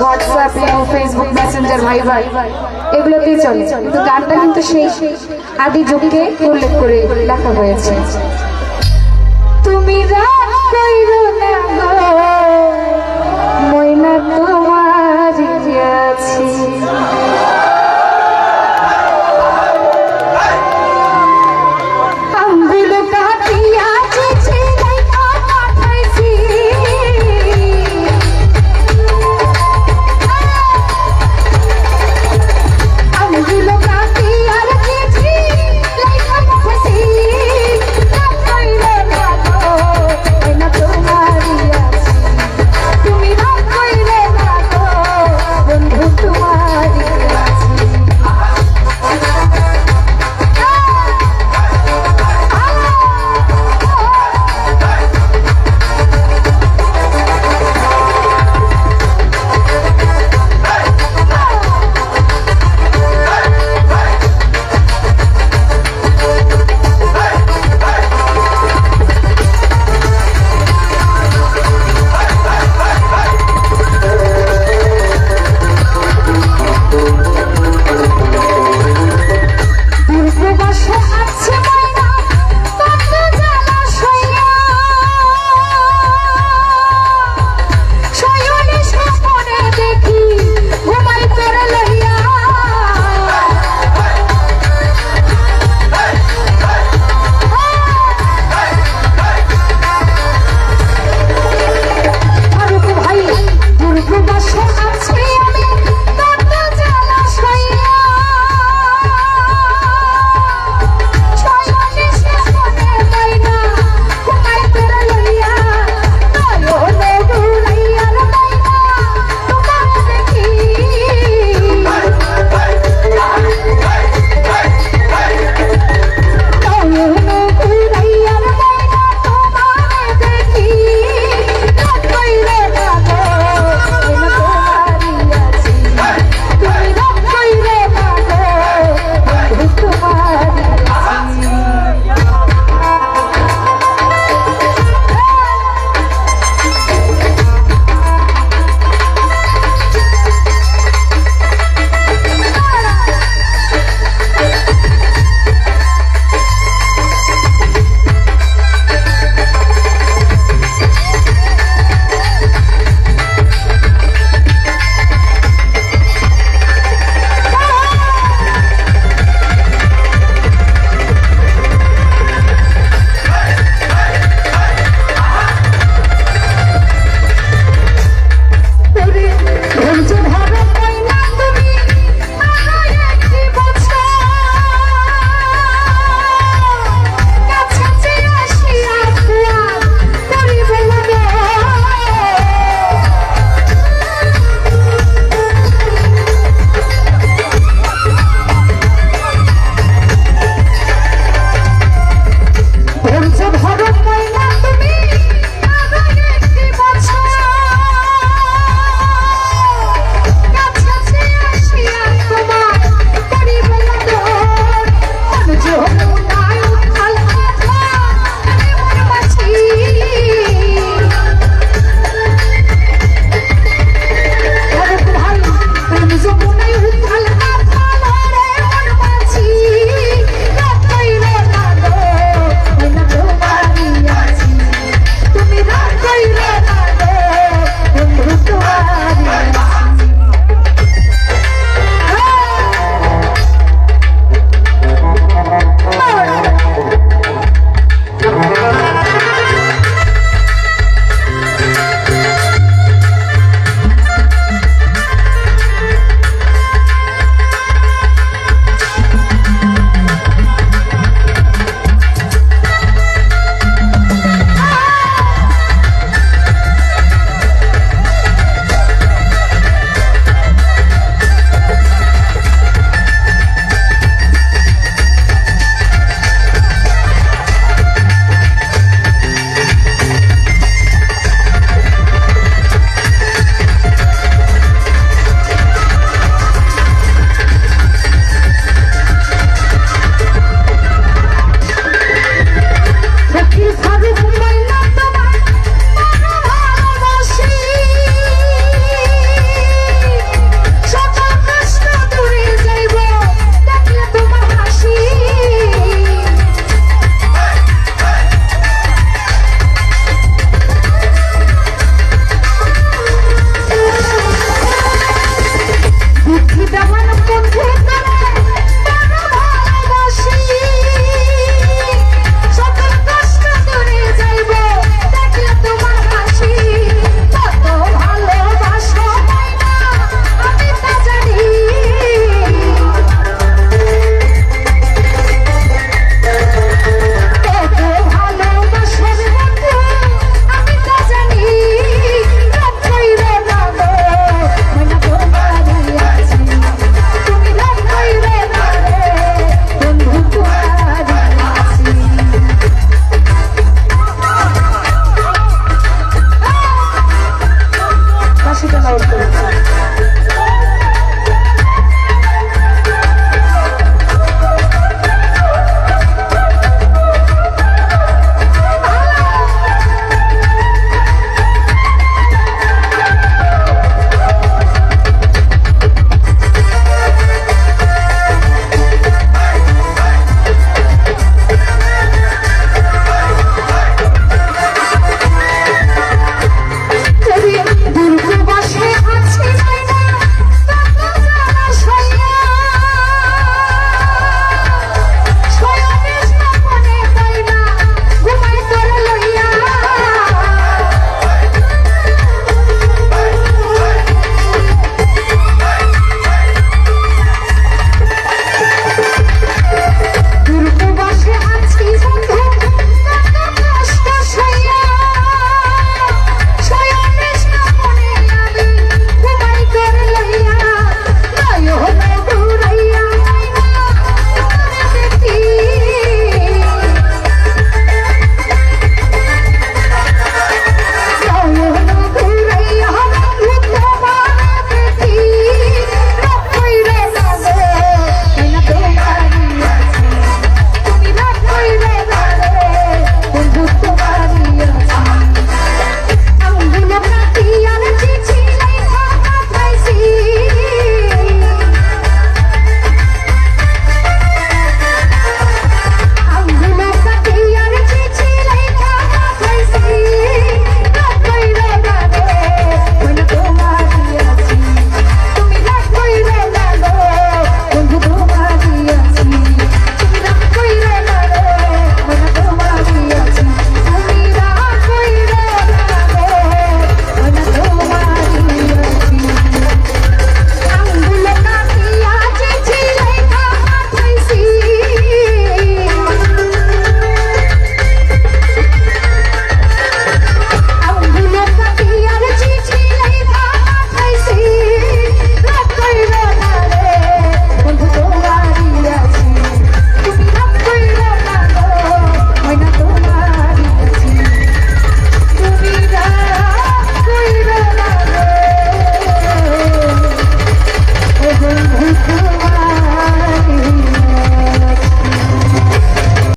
WhatsApp imo Facebook Messenger ভাইবার এগুলোতেই চলে। কিন্তু গানটা কিন্তু সেই আদি যুগকে উল্লেখ করে লেখা হয়েছে। তুমি রাগ